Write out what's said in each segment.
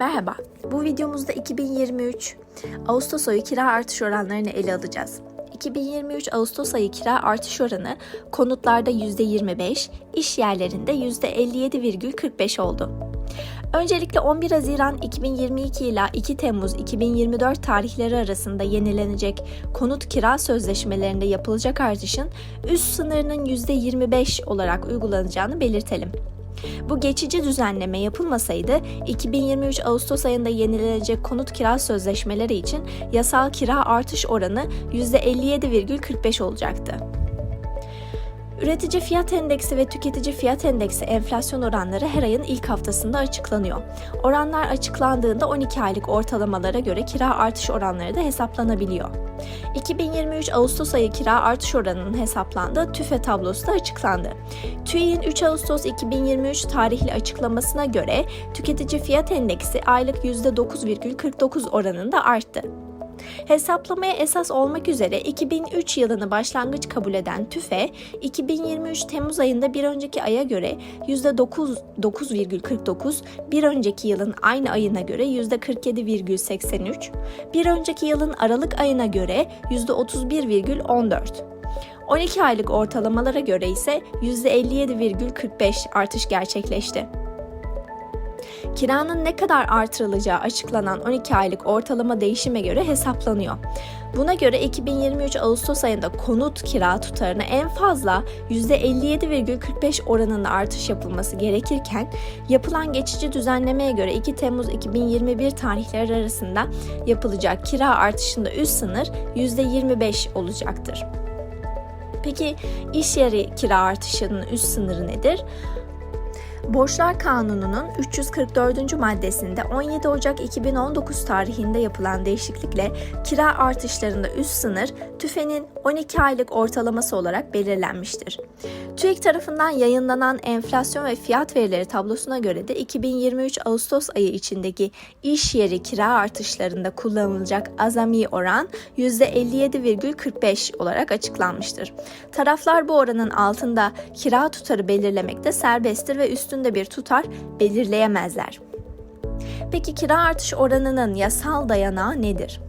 Merhaba, bu videomuzda 2023 Ağustos ayı kira artış oranlarını ele alacağız. 2023 Ağustos ayı kira artış oranı konutlarda %25, iş yerlerinde %57,45 oldu. Öncelikle 11 Haziran 2022 ile 2 Temmuz 2024 tarihleri arasında yenilenecek konut kira sözleşmelerinde yapılacak artışın üst sınırının %25 olarak uygulanacağını belirtelim. Bu geçici düzenleme yapılmasaydı 2023 Ağustos ayında yenilenecek konut kira sözleşmeleri için yasal kira artış oranı %57,45 olacaktı. Üretici fiyat endeksi ve tüketici fiyat endeksi enflasyon oranları her ayın ilk haftasında açıklanıyor. Oranlar açıklandığında 12 aylık ortalamalara göre kira artış oranları da hesaplanabiliyor. 2023 Ağustos ayı kira artış oranının hesaplandığı TÜFE tablosu da açıklandı. TÜİ'nin 3 Ağustos 2023 tarihli açıklamasına göre tüketici fiyat endeksi aylık %9,49 oranında arttı. Hesaplamaya esas olmak üzere 2003 yılını başlangıç kabul eden TÜFE, 2023 Temmuz ayında bir önceki aya göre %9,49, bir önceki yılın aynı ayına göre %47,83, bir önceki yılın Aralık ayına göre %31,14. 12 aylık ortalamalara göre ise %57,45 artış gerçekleşti. Kiranın ne kadar artırılacağı açıklanan 12 aylık ortalama değişime göre hesaplanıyor. Buna göre 2023 Ağustos ayında konut kira tutarına en fazla %57,45 oranında artış yapılması gerekirken yapılan geçici düzenlemeye göre 2 Temmuz 2021 tarihleri arasında yapılacak kira artışında üst sınır %25 olacaktır. Peki iş yeri kira artışının üst sınırı nedir? Borçlar Kanunu'nun 344. maddesinde 17 Ocak 2019 tarihinde yapılan değişiklikle kira artışlarında üst sınır TÜFE'nin 12 aylık ortalaması olarak belirlenmiştir. TÜİK tarafından yayınlanan enflasyon ve fiyat verileri tablosuna göre de 2023 Ağustos ayı içindeki iş yeri kira artışlarında kullanılacak azami oran %57,45 olarak açıklanmıştır. Taraflar bu oranın altında kira tutarı belirlemekte serbesttir ve üstünde bir tutar belirleyemezler. Peki kira artış oranının yasal dayanağı nedir?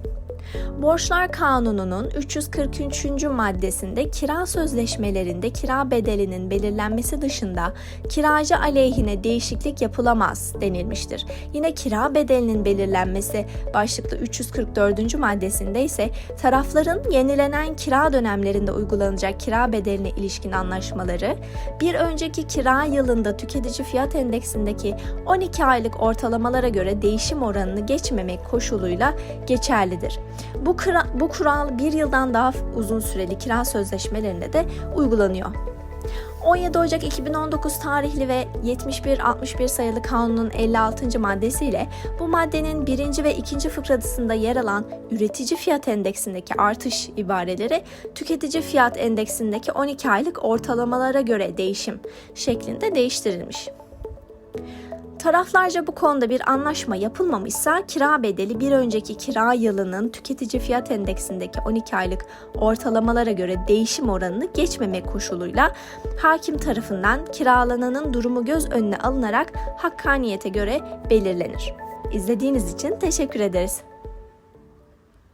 Borçlar Kanunu'nun 343. maddesinde kira sözleşmelerinde kira bedelinin belirlenmesi dışında kiracı aleyhine değişiklik yapılamaz denilmiştir. Yine kira bedelinin belirlenmesi başlıklı 344. maddesinde ise tarafların yenilenen kira dönemlerinde uygulanacak kira bedeline ilişkin anlaşmaları bir önceki kira yılında tüketici fiyat endeksindeki 12 aylık ortalamalara göre değişim oranını geçmemek koşuluyla geçerlidir. Bu, kira, bu kural bir yıldan daha uzun süreli kira sözleşmelerinde de uygulanıyor. 17 Ocak 2019 tarihli ve 71-61 sayılı kanunun 56. maddesiyle bu maddenin birinci ve ikinci fıkradısında yer alan üretici fiyat endeksindeki artış ibareleri tüketici fiyat endeksindeki 12 aylık ortalamalara göre değişim şeklinde değiştirilmiş. Taraflarca bu konuda bir anlaşma yapılmamışsa kira bedeli bir önceki kira yılının tüketici fiyat endeksindeki 12 aylık ortalamalara göre değişim oranını geçmemek koşuluyla hakim tarafından kiralananın durumu göz önüne alınarak hakkaniyete göre belirlenir. İzlediğiniz için teşekkür ederiz.